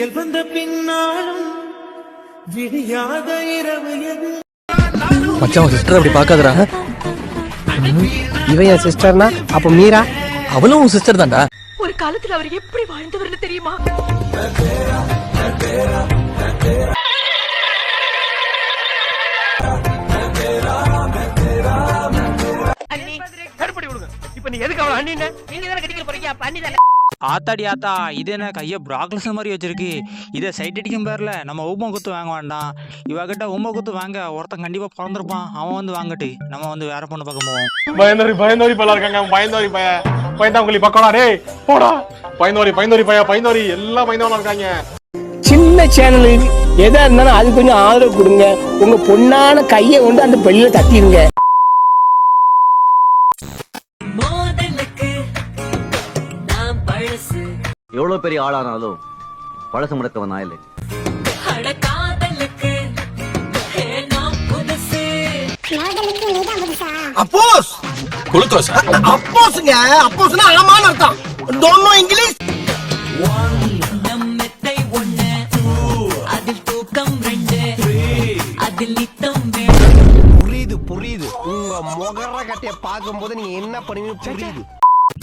புயல் வந்த பின்னாலும் விடியாத இரவு எது? மச்சான் சிஸ்டர் அப்படி பார்க்காதடா. இவன் என் சிஸ்டர்னா அப்ப மீரா? அவளும் உன் சிஸ்டர் தான்டா. ஒரு காலத்துல அவர் எப்படி வாழ்ந்தவர்னு தெரியுமா? ஆத்தாடி ஆத்தா இது என்ன கையை ப்ராக்லஸ் மாதிரி வச்சிருக்கு இதை சைட் அடிக்கும் பேர்ல நம்ம ஊம குத்து வாங்க வேண்டாம். இவகிட்ட ஊம குத்து வாங்க ஒருத்தன் கண்டிப்பா பிறந்திருப்பான். அவன் வந்து வாங்கட்டு. நம்ம வந்து வேற பொண்ணு பார்க்க போவோம். பயந்தோரி பயந்தோரி பல இருக்காங்க. பயந்தோரி பய. பயந்தாங்குழி பக்கோடா டேய் போடா. பயந்தோரி பயந்தோரி பய பயந்தோரி. எல்லாம் பயந்தவனா இருக்காங்க. சின்ன சேனலு எதா இருந்தாலும் அது கொஞ்சம் ஆதரவு கொடுங்க. உங்க பொண்ணான கையை கொண்டு அந்த பெல்லில தட்டிடுங்க எவ்வளவு பெரிய ஆளானாலும் பழசு முடக்கவன் நான் இல்லை. அப்போஸ்! குளுக்கோஸ் அப்போஸ்ங்க அப்போஸ்னா ஆமான்னு அர்த்தம். டோன்ட் நோ இங்கிலீஷ் புரியுது புரியுது. உங்க முகர கட்டைய பார்க்கும்போது நீங்க என்ன பண்ணுவீங்க புரியுது.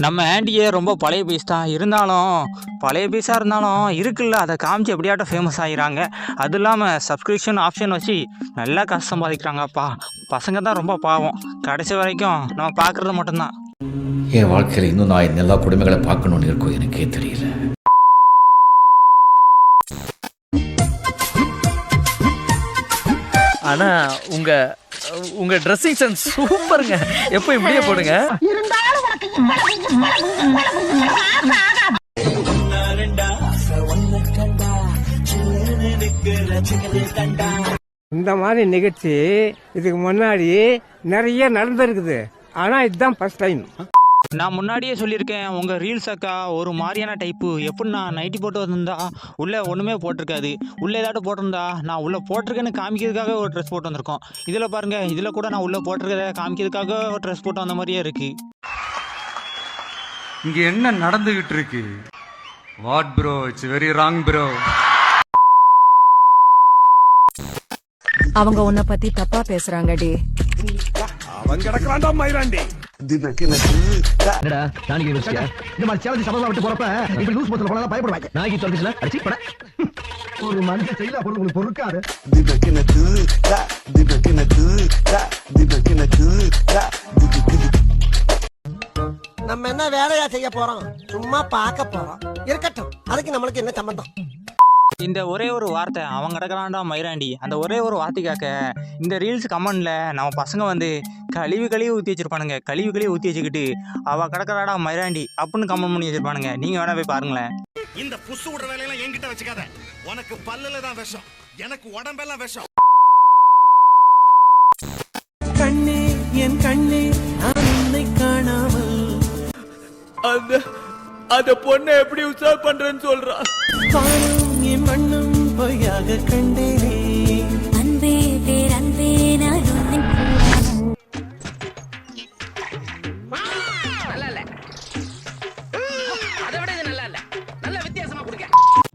நம்ம ஆண்டியே ரொம்ப பழைய பீஸ் தான். இருந்தாலும் பழைய பீஸாக இருந்தாலும் இருக்குல்ல. அதை காமிச்சு எப்படியாட்டும் ஃபேமஸ் ஆகிறாங்க அது இல்லாமல் சப்ஸ்கிரிப்ஷன் ஆப்ஷன் வச்சு நல்லா காசு சம்பாதிக்கிறாங்கப்பா. பசங்க தான் ரொம்ப பாவம். கடைசி வரைக்கும் நம்ம பார்க்குறது மட்டும்தான். என் வாழ்க்கையில் இன்னும் நான் எல்லா குடும்பங்களை பார்க்கணும்னு இருக்கோ எனக்கே தெரியல. ஆனா உங்க உங்க ட்ரெஸ்ஸிங் சென்ஸ் சூப்பருங்க. எப்போ இப்படியே போடுங்க. இந்த மாதிரி நிகழ்ச்சி இதுக்கு முன்னாடி நிறைய நடந்திருக்குது. ஆனா இதுதான் ஃபர்ஸ்ட் டைம் நான் முன்னாடியே சொல்லியிருக்கேன் உங்கள் ரீல்ஸ் அக்கா ஒரு மாதிரியான டைப்பு எப்படின்னா நைட்டி போட்டு வந்திருந்தா உள்ளே ஒன்றுமே போட்டிருக்காது. உள்ளே ஏதாட்டும் போட்டிருந்தா நான் உள்ளே போட்டிருக்கேன்னு காமிக்கிறதுக்காக ஒரு ட்ரெஸ் போட்டு வந்திருக்கோம். இதில் பாருங்கள் இதில் கூட நான் உள்ளே போட்டிருக்கிறத காமிக்கிறதுக்காக ஒரு ட்ரெஸ் போட்டு வந்த மாதிரியே இருக்குது இங்க என்ன நடந்துகிட்டு இருக்கு what bro it's very wrong bro அவங்க உன்னை பத்தி தப்பா பேசுறாங்க டி. என்னடா நாளைக்கு யோசிச்சியா இந்த மாதிரி சேலஞ்சு சபதம் விட்டு போறப்ப இப்படி லூஸ் பத்துல நம்ம என்ன வேலையா செய்ய போறோம்? சும்மா பார்க்க போறோம். இருக்கட்டும். அதுக்கு நம்மளுக்கு என்ன சம்பந்தம்? இந்த ஒரே ஒரு வார்த்தை அவன் கிடக்கிறான்டா மயிராண்டி. அந்த ஒரே ஒரு வார்த்தைக்காக்க இந்த ரீல்ஸ் கமெண்ட்ல நம்ம பசங்க வந்து கழிவு கழிவு ஊற்றி வச்சிருப்பானுங்க. கழிவு கழிவு ஊற்றி வச்சுக்கிட்டு அவ கிடக்கிறாடா மயிராண்டி அப்படின்னு கமெண்ட் பண்ணி வச்சிருப்பானுங்க. நீங்க வேணா போய் பாருங்களேன். இந்த புசு விடுற வேலையெல்லாம் என்கிட்ட வச்சுக்காத. உனக்கு பல்லுல தான் விஷம். எனக்கு உடம்பெல்லாம் விஷம். கண்ணே என் கண்ணே அந்த அந்த பொண்ணை எப்படி உசார் பண்றேன்னு சொல்றா. வானம் என் மண்ணும் பொய்யாக கண்டேனே. அன்பே பேரன்பே நான் உன்னை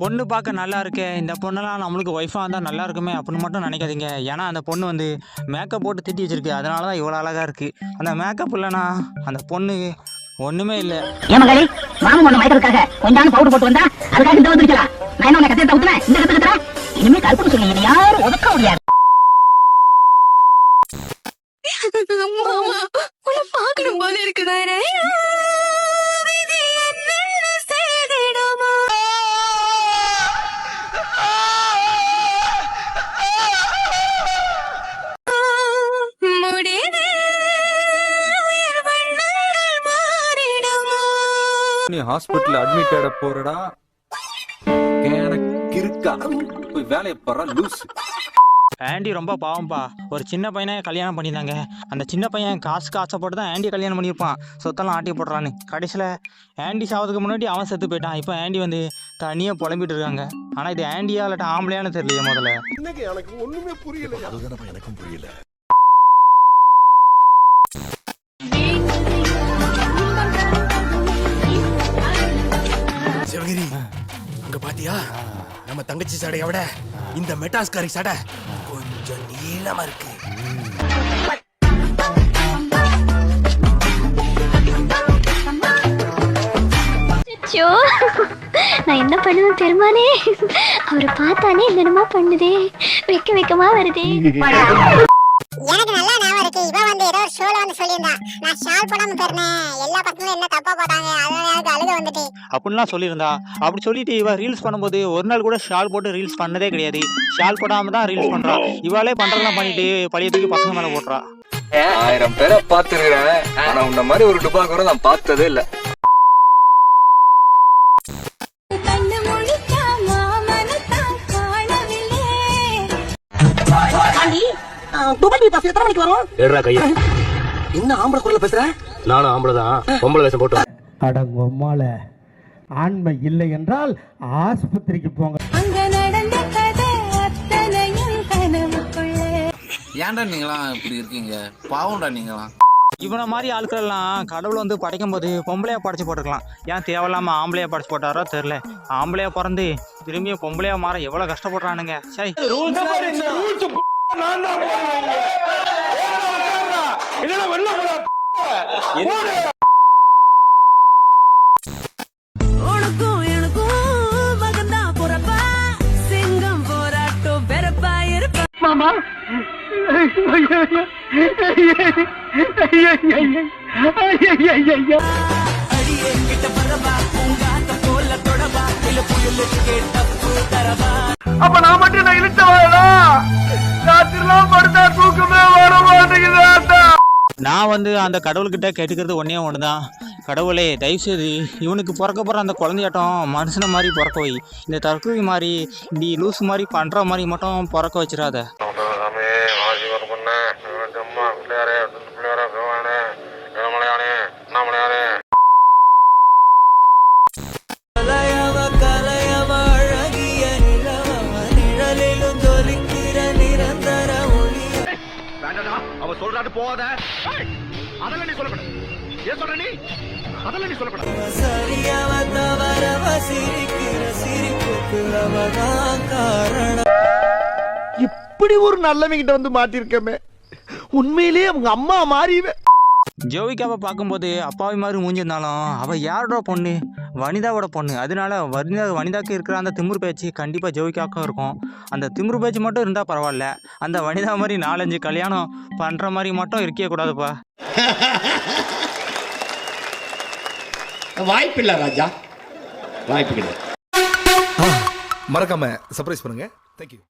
பொண்ணு பார்க்க நல்லா இருக்கே. இந்த பொண்ணெல்லாம் நம்மளுக்கு ஒய்ஃபாக இருந்தால் நல்லா இருக்குமே அப்படின்னு மட்டும் நினைக்காதீங்க. ஏன்னா அந்த பொண்ணு வந்து மேக்கப் போட்டு திட்டி வச்சிருக்கு. அதனால தான் இவ்வளோ அழகாக இருக்குது அந்த மேக்கப் இல்லைனா அந்த பொண்ணு ஒண்ணுமே இல்ல. என் மகளே? மாமன் ஒண்ணு மயக்கிறதுக்காக கொஞ்சம் பவுடர் போட்டு வந்தா அதுக்காக இந்த வந்துருக்கலாம் நான் என்ன உன்னை கத்தை ஊத்துனேன் இந்த கத்தை இனிமே கற்பனை சொல்லுங்க யாரும் ஹாஸ்பிட்டல் அட்மிட் ஆட போறடா. எனக்கு இருக்கா போய் வேலையை பாரு லூஸ் ஆண்டி ரொம்ப பாவம்ப்பா ஒரு சின்ன பையனை கல்யாணம் பண்ணியிருந்தாங்க அந்த சின்ன பையன் காசுக்கு ஆசைப்பட்டு தான் ஆண்டி கல்யாணம் பண்ணியிருப்பான். சொத்தெல்லாம் ஆட்டி போடுறான்னு கடைசியில் ஆண்டி சாவதுக்கு முன்னாடி அவன் செத்து போயிட்டான். இப்போ ஆண்டி வந்து தனியாக புலம்பிட்டு இருக்காங்க. ஆனால் இது ஆண்டியா இல்லாட்ட ஆம்பளையான்னு தெரியலையே முதல்ல. எனக்கு ஒண்ணுமே புரியல எனக்கும் புரியல. பாத்தியா? நம்ம தங்கச்சி சடையை விட இந்த மெட்டாஸ்காரி சடை கொஞ்சம் நீளமா இருக்கு. நான் என்ன பண்ணுவேன் பெருமானே? அவரை பார்த்தானே என்னென்னமா பண்ணுதே? வெக்க வெக்கமா வருதே எனக்கு நல்லா ஞாபகம் இருக்கு இவன் ஷோல வந்து சொல்லியிருந்தா. நான் ஷால் போடாம போயிருந்தேன். எல்லா பசங்களும் என்ன தப்பா போட்டாங்க. அதனால எனக்கு அழுக வந்துட்டு. அப்படின்லாம் சொல்லியிருந்தா. அப்படி சொல்லிட்டு இவ ரீல்ஸ் பண்ணும்போது ஒரு நாள் கூட ஷால் போட்டு ரீல்ஸ் பண்ணதே கிடையாது. ஷால் போடாம தான் ரீல்ஸ் பண்றா. இவாளே பண்றதெல்லாம் பண்ணிட்டு பழைய தூக்கி பசங்க மேல போட்டுறா ஆயிரம் பேரை பார்த்துருக்கிறேன். ஆனா உன்ன மாதிரி ஒரு டுபாக்கூரை நான் பார்த்ததே இல்ல. கண்ணு முழிச்சா மாமனத்தான் காணவில்லை. எடுறா கையா. என்ன ஆம்பளை குரல்ல பேசுற? நானும் ஆம்பளை தான் பொம்பளை வேஷம் போட்டு அடங்கொம்மால ஆண்மை இல்லை என்றால் ஆஸ்பத்திரிக்கு போங்க. ஏன்டா நீங்களாம் இப்படி இருக்கீங்க? பாவம்டா நீங்களாம். இவனை மாதிரி ஆட்கள் எல்லாம் கடவுள் வந்து படைக்கும் போது பொம்பளையா படைச்சு போட்டுருக்கலாம் ஏன் தேவையில்லாம ஆம்பளையா படைச்சு போட்டாரோ தெரியல. ஆம்பளையா பிறந்து திரும்பியும் பொம்பளையா மாற எவ்வளவு கஷ்டப்படுறானுங்க. சரி இல்ல புயலுக்கு கேட்ட தரவா அப்ப நான் மட்டும் நான் இழுத்தவாடா ராத்திரிலாம் படுத்தா தூக்கமே வர மாட்டேங்குது நான் வந்து அந்த கடவுள்கிட்ட கேட்டுக்கிறது ஒன்றே ஒன்று தான் கடவுளே தயவுசெய்து இவனுக்கு பிறக்க போகிற அந்த குழந்தையாட்டம் மனுஷனை மாதிரி பிறக்க வை. இந்த தற்கொலை மாதிரி இப்படி லூஸ் மாதிரி பண்ணுற மாதிரி மட்டும் பிறக்க வச்சிடாத. அவன் சொல்றாட்டு போகாத. அதெல்லாம் நீ சொல்லக்கூடாது. ஏன் சொல்ற நீ? அதெல்லாம் நீ சொல்லக்கூடாது. சரியவ தவறவ சிரிக்கிற சிரிப்புக்கு அவதான் காரணம் இப்படி ஒரு நல்லவங்கிட்ட வந்து மாட்டிருக்கமே உண்மையிலேயே அவங்க அம்மா மாறிவே. ஜோவிக்காவை பார்க்கும்போது அப்பாவி மாதிரி மூஞ்சிருந்தாலும் அவள் யாரோட பொண்ணு? வனிதாவோட பொண்ணு. அதனால வனிதா வனிதாக்கு இருக்கிற அந்த திமிரு பேச்சு கண்டிப்பாக ஜோவிக்காவுக்கும் இருக்கும். அந்த திமிரு பேச்சு மட்டும் இருந்தால் பரவாயில்ல. அந்த வனிதா மாதிரி நாலஞ்சு கல்யாணம் பண்ணுற மாதிரி மட்டும் இருக்கவே கூடாதுப்பா. வாய்ப்பில்லை ராஜா. வாய்ப்பு கிடையாது. மறக்காம சர்ப்ரைஸ் பண்ணுங்க. தேங்க்யூ